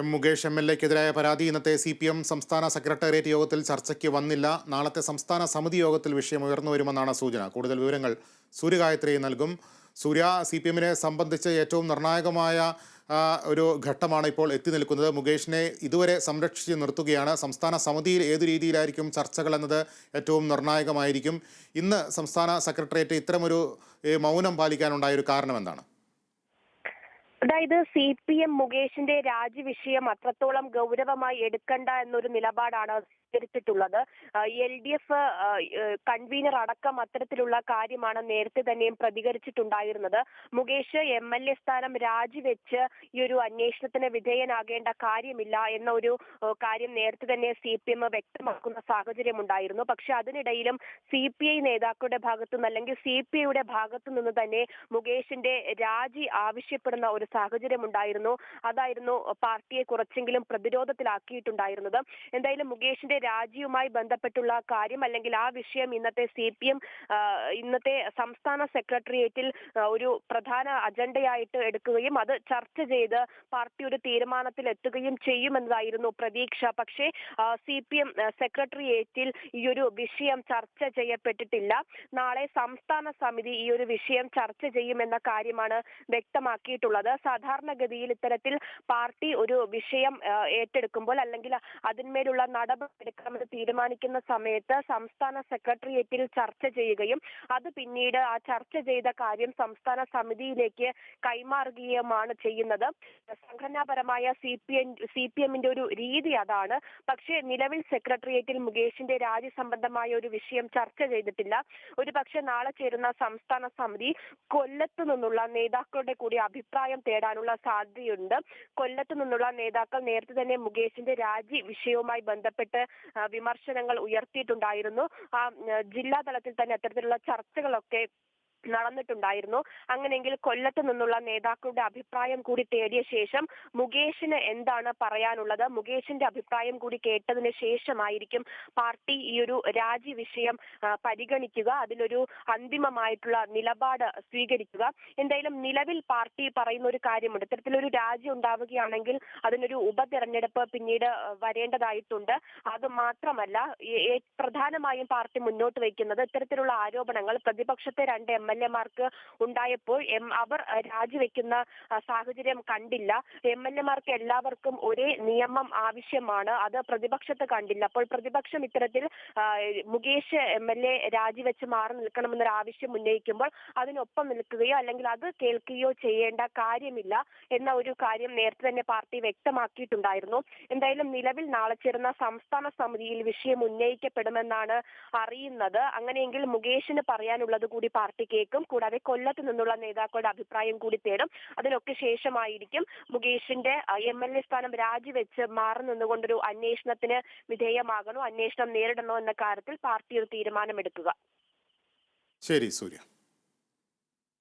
M Mukesh M L എക്കെതിരായ പരാതി ഇന്നത്തെ സി പി എം സംസ്ഥാന സെക്രട്ടേറിയറ്റ് യോഗത്തിൽ ചർച്ചയ്ക്ക് വന്നില്ല. നാളത്തെ സംസ്ഥാന സമിതി യോഗത്തിൽ വിഷയം ഉയർന്നു വരുമെന്നാണ് സൂചന. കൂടുതൽ വിവരങ്ങൾ സൂര്യഗായത്രി നൽകും. സൂര്യ സി പി എമ്മിനെ സംബന്ധിച്ച് ഏറ്റവും നിർണായകമായ ഒരു ഘട്ടമാണ് ഇപ്പോൾ എത്തി നിൽക്കുന്നത്. മുകേഷിനെ ഇതുവരെ സംരക്ഷിച്ച് നിർത്തുകയാണ്. സംസ്ഥാന സമിതിയിൽ ഏതു രീതിയിലായിരിക്കും ചർച്ചകൾ എന്നത് ഏറ്റവും നിർണായകമായിരിക്കും. ഇന്ന് സംസ്ഥാന സെക്രട്ടേറിയറ്റ് ഇത്തരമൊരു മൗനം പാലിക്കാനുണ്ടായ ഒരു കാരണം എന്താണ്? അതായത് സി പി എം മുകേഷിന്റെ രാജി വിഷയം അത്രത്തോളം ഗൗരവമായി എടുക്കണ്ട എന്നൊരു നിലപാടാണ് സ്വീകരിച്ചിട്ടുള്ളത്. എൽ ഡി എഫ് കൺവീനർ അടക്കം അത്തരത്തിലുള്ള കാര്യമാണ് നേരത്തെ തന്നെയും പ്രതികരിച്ചിട്ടുണ്ടായിരുന്നത്. മുകേഷ് എം എൽ എ സ്ഥാനം രാജിവെച്ച് ഈ ഒരു അന്വേഷണത്തിന് വിധേയനാകേണ്ട കാര്യമില്ല എന്ന ഒരു കാര്യം നേരത്തെ തന്നെ സി പി എം വ്യക്തമാക്കുന്ന സാഹചര്യം ഉണ്ടായിരുന്നു പക്ഷെ അതിനിടയിലും സി പി ഐ നേതാക്കളുടെ ഭാഗത്തുനിന്ന് അല്ലെങ്കിൽ സി പി ഐയുടെ ഭാഗത്തു നിന്ന് തന്നെ മുകേഷിന്റെ രാജി ആവശ്യപ്പെടുന്ന ഒരു സാഹചര്യം ഉണ്ടായിരുന്നു അതായിരുന്നു പാർട്ടിയെ കുറച്ചെങ്കിലും പ്രതിരോധത്തിലാക്കിയിട്ടുണ്ടായിരുന്നത്. എന്തായാലും മുകേഷിന്റെ രാജിയുമായി ബന്ധപ്പെട്ടുള്ള കാര്യം അല്ലെങ്കിൽ ആ വിഷയം ഇന്നത്തെ സി പി എം ഇന്നത്തെ സംസ്ഥാന സെക്രട്ടേറിയറ്റിൽ ഒരു പ്രധാന അജണ്ടയായിട്ട് എടുക്കുകയും അത് ചർച്ച ചെയ്ത് പാർട്ടി ഒരു തീരുമാനത്തിൽ എത്തുകയും ചെയ്യുമെന്നതായിരുന്നു പ്രതീക്ഷ. പക്ഷേ സി പി എം സെക്രട്ടേറിയറ്റിൽ ഈ ഒരു വിഷയം ചർച്ച ചെയ്യപ്പെട്ടിട്ടില്ല. നാളെ സംസ്ഥാന സമിതി ഈ ഒരു വിഷയം ചർച്ച ചെയ്യുമെന്ന കാര്യമാണ് വ്യക്തമാക്കിയിട്ടുള്ളത്. സാധാരണഗതിയിൽ ഇത്തരത്തിൽ പാർട്ടി ഒരു വിഷയം ഏറ്റെടുക്കുമ്പോൾ അല്ലെങ്കിൽ അതിന്മേലുള്ള നടപടി എടുക്കണമെന്ന് തീരുമാനിക്കുന്ന സമയത്ത് സംസ്ഥാന സെക്രട്ടേറിയറ്റിൽ ചർച്ച ചെയ്യുകയും അത് പിന്നീട് ആ ചർച്ച ചെയ്ത കാര്യം സംസ്ഥാന സമിതിയിലേക്ക് കൈമാറുകയുമാണ് ചെയ്യുന്നത്. സംഘടനാപരമായ C P M C P എമ്മിന്റെ ഒരു രീതി അതാണ്. പക്ഷേ നിലവിൽ സെക്രട്ടേറിയറ്റിൽ മുകേഷിന്റെ രാജി സംബന്ധമായ ഒരു വിഷയം ചർച്ച ചെയ്തിട്ടില്ല. ഒരു പക്ഷെ നാളെ ചേരുന്ന സംസ്ഥാന സമിതി കൊല്ലത്ത് നിന്നുള്ള നേതാക്കളുടെ കൂടി അഭിപ്രായം തേടാനുള്ള സാധ്യതയുണ്ട്. കൊല്ലത്തു നിന്നുള്ള നേതാക്കൾ നേരത്തെ തന്നെ മുകേഷിന്റെ രാജി വിഷയവുമായി ബന്ധപ്പെട്ട് വിമർശനങ്ങൾ ഉയർത്തിയിട്ടുണ്ടായിരുന്നു. ആ ജില്ലാ തലത്തിൽ തന്നെ അത്തരത്തിലുള്ള ചർച്ചകളൊക്കെ നടന്നിട്ടുണ്ടായിരുന്നു. അങ്ങനെയെങ്കിൽ കൊല്ലത്ത് നിന്നുള്ള നേതാക്കളുടെ അഭിപ്രായം കൂടി തേടിയ ശേഷം മുകേഷിന് എന്താണ് പറയാനുള്ളത്? മുകേഷിന്റെ അഭിപ്രായം കൂടി കേട്ടതിന് ശേഷമായിരിക്കും പാർട്ടി ഈ ഒരു രാജി വിഷയം പരിഗണിക്കുക. അതിലൊരു അന്തിമമായിട്ടുള്ള നിലപാട് സ്വീകരിക്കുക. എന്തായാലും നിലവിൽ പാർട്ടി പറയുന്ന ഒരു കാര്യമുണ്ട്. ഇത്തരത്തിലൊരു രാജി ഉണ്ടാവുകയാണെങ്കിൽ അതിനൊരു ഉപതെരഞ്ഞെടുപ്പ് പിന്നീട് വരേണ്ടതായിട്ടുണ്ട്. അത് മാത്രമല്ല പ്രധാനമായും പാർട്ടി മുന്നോട്ട് വയ്ക്കുന്നത് ഇത്തരത്തിലുള്ള ആരോപണങ്ങൾ പ്രതിപക്ഷത്തെ രണ്ട് എം എൽ എമാർക്ക് ഉണ്ടായപ്പോൾ എം അവർ രാജിവെക്കുന്ന സാഹചര്യം കണ്ടില്ല. എം എൽ എമാർക്ക് എല്ലാവർക്കും ഒരേ നിയമം ആവശ്യമാണ്. അത് പ്രതിപക്ഷത്ത് കണ്ടില്ല. അപ്പോൾ പ്രതിപക്ഷം ഇത്തരത്തിൽ മുകേഷ് എം എൽ എ രാജിവെച്ച് മാറി നിൽക്കണമെന്നൊരു ആവശ്യം ഉന്നയിക്കുമ്പോൾ അതിനൊപ്പം നിൽക്കുകയോ അല്ലെങ്കിൽ അത് കേൾക്കുകയോ ചെയ്യേണ്ട കാര്യമില്ല എന്ന ഒരു കാര്യം നേരത്തെ തന്നെ പാർട്ടി വ്യക്തമാക്കിയിട്ടുണ്ടായിരുന്നു. എന്തായാലും നിലവിൽ നാളെ ചേരുന്ന സംസ്ഥാന സമിതിയിൽ വിഷയം ഉന്നയിക്കപ്പെടുമെന്നാണ് അറിയുന്നത്. അങ്ങനെയെങ്കിൽ മുകേഷിന് പറയാനുള്ളത് കൂടി പാർട്ടി കേൾക്കും. കൂടാതെ കൊല്ലത്ത് നിന്നുള്ള നേതാക്കളുടെ അഭിപ്രായം കൂടി തേടും. അതിനൊക്കെ ശേഷമായിരിക്കും മുകേഷിന്റെ എം എൽ എ സ്ഥാനം രാജിവെച്ച് മാറി നിന്നുകൊണ്ടൊരു അന്വേഷണത്തിന് വിധേയമാകണോ അന്വേഷണം നേരിടണോ എന്ന കാര്യത്തിൽ പാർട്ടി ഒരു തീരുമാനമെടുക്കുക. ശരി സൂര്യ.